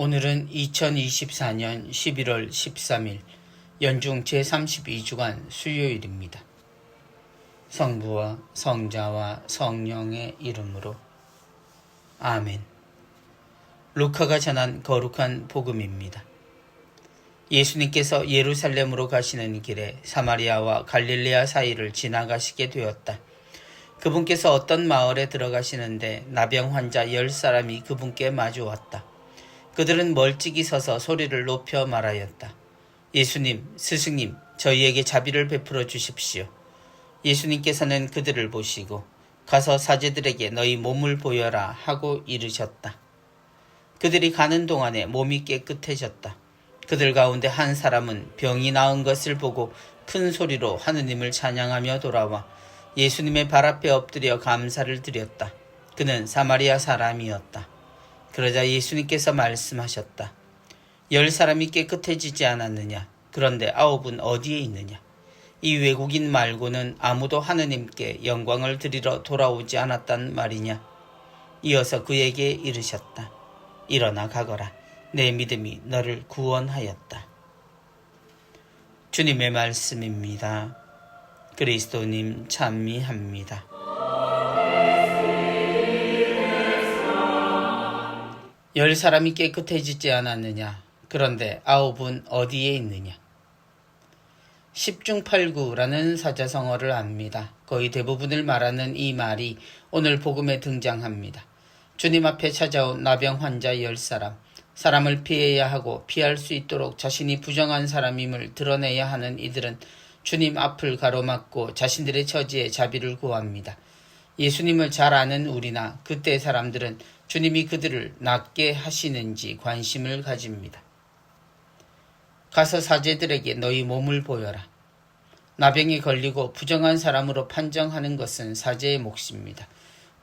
오늘은 2024년 11월 13일 연중 제32주간 수요일입니다. 성부와 성자와 성령의 이름으로 아멘. 루카가 전한 거룩한 복음입니다. 예수님께서 예루살렘으로 가시는 길에 사마리아와 갈릴레아 사이를 지나가시게 되었다. 그분께서 어떤 마을에 들어가시는데 나병 환자 열 사람이 그분께 마주 왔다. 그들은 멀찍이 서서 소리를 높여 말하였다. 예수님, 스승님, 저희에게 자비를 베풀어 주십시오. 예수님께서는 그들을 보시고 가서 사제들에게 너희 몸을 보여라 하고 이르셨다. 그들이 가는 동안에 몸이 깨끗해졌다. 그들 가운데 한 사람은 병이 나은 것을 보고 큰 소리로 하느님을 찬양하며 돌아와 예수님의 발 앞에 엎드려 감사를 드렸다. 그는 사마리아 사람이었다. 그러자 예수님께서 말씀하셨다. 열 사람이 깨끗해지지 않았느냐? 그런데 아홉은 어디에 있느냐? 이 외국인 말고는 아무도 하느님께 영광을 드리러 돌아오지 않았단 말이냐? 이어서 그에게 이르셨다. 일어나 가거라. 내 믿음이 너를 구원하였다. 주님의 말씀입니다. 그리스도님 찬미합니다. 열 사람이 깨끗해지지 않았느냐? 그런데 아홉은 어디에 있느냐? 10중 8구라는 사자성어를 압니다. 거의 대부분을 말하는 이 말이 오늘 복음에 등장합니다. 주님 앞에 찾아온 나병 환자 열 사람, 사람을 피해야 하고 피할 수 있도록 자신이 부정한 사람임을 드러내야 하는 이들은 주님 앞을 가로막고 자신들의 처지에 자비를 구합니다. 예수님을 잘 아는 우리나 그때 사람들은 주님이 그들을 낫게 하시는지 관심을 가집니다. 가서 사제들에게 너희 몸을 보여라. 나병에 걸리고 부정한 사람으로 판정하는 것은 사제의 몫입니다.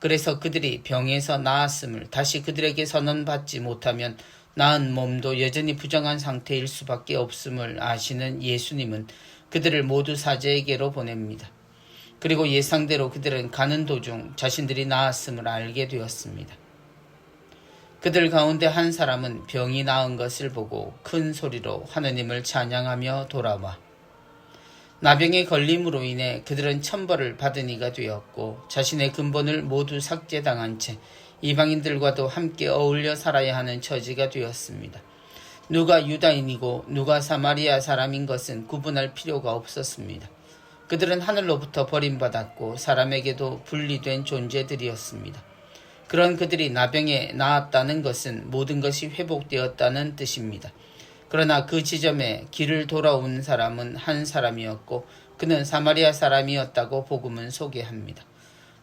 그래서 그들이 병에서 나았음을 다시 그들에게 선언받지 못하면 나은 몸도 여전히 부정한 상태일 수밖에 없음을 아시는 예수님은 그들을 모두 사제에게로 보냅니다. 그리고 예상대로 그들은 가는 도중 자신들이 나았음을 알게 되었습니다. 그들 가운데 한 사람은 병이 나은 것을 보고 큰 소리로 하느님을 찬양하며 돌아와 나병의 걸림으로 인해 그들은 천벌을 받은 이가 되었고 자신의 근본을 모두 삭제당한 채 이방인들과도 함께 어울려 살아야 하는 처지가 되었습니다. 누가 유다인이고 누가 사마리아 사람인 것은 구분할 필요가 없었습니다. 그들은 하늘로부터 버림받았고 사람에게도 분리된 존재들이었습니다. 그런 그들이 나병에 나았다는 것은 모든 것이 회복되었다는 뜻입니다. 그러나 그 지점에 길을 돌아온 사람은 한 사람이었고 그는 사마리아 사람이었다고 복음은 소개합니다.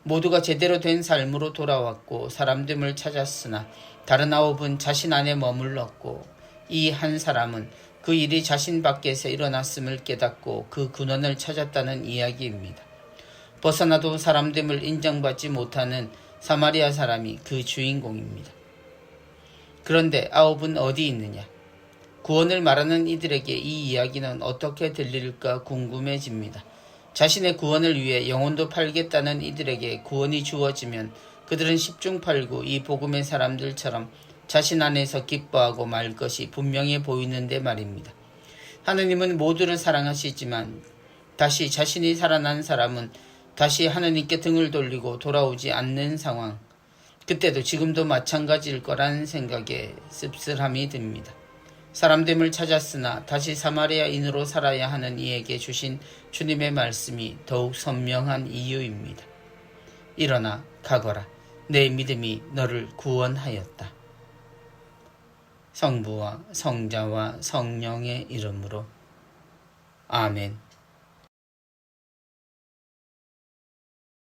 모두가 제대로 된 삶으로 돌아왔고 사람됨을 찾았으나 다른 아홉은 자신 안에 머물렀고 이 한 사람은 그 일이 자신 밖에서 일어났음을 깨닫고 그 근원을 찾았다는 이야기입니다. 벗어나도 사람됨을 인정받지 못하는 사마리아 사람이 그 주인공입니다. 그런데 아홉은 어디 있느냐? 구원을 말하는 이들에게 이 이야기는 어떻게 들릴까 궁금해집니다. 자신의 구원을 위해 영혼도 팔겠다는 이들에게 구원이 주어지면 그들은 십중팔구 이 복음의 사람들처럼 자신 안에서 기뻐하고 말 것이 분명해 보이는데 말입니다. 하느님은 모두를 사랑하시지만 다시 자신이 살아난 사람은 다시 하느님께 등을 돌리고 돌아오지 않는 상황. 그때도 지금도 마찬가지일 거라는 생각에 씁쓸함이 듭니다. 사람됨을 찾았으나 다시 사마리아인으로 살아야 하는 이에게 주신 주님의 말씀이 더욱 선명한 이유입니다. 일어나 가거라. 내 믿음이 너를 구원하였다. 성부와 성자와 성령의 이름으로 아멘.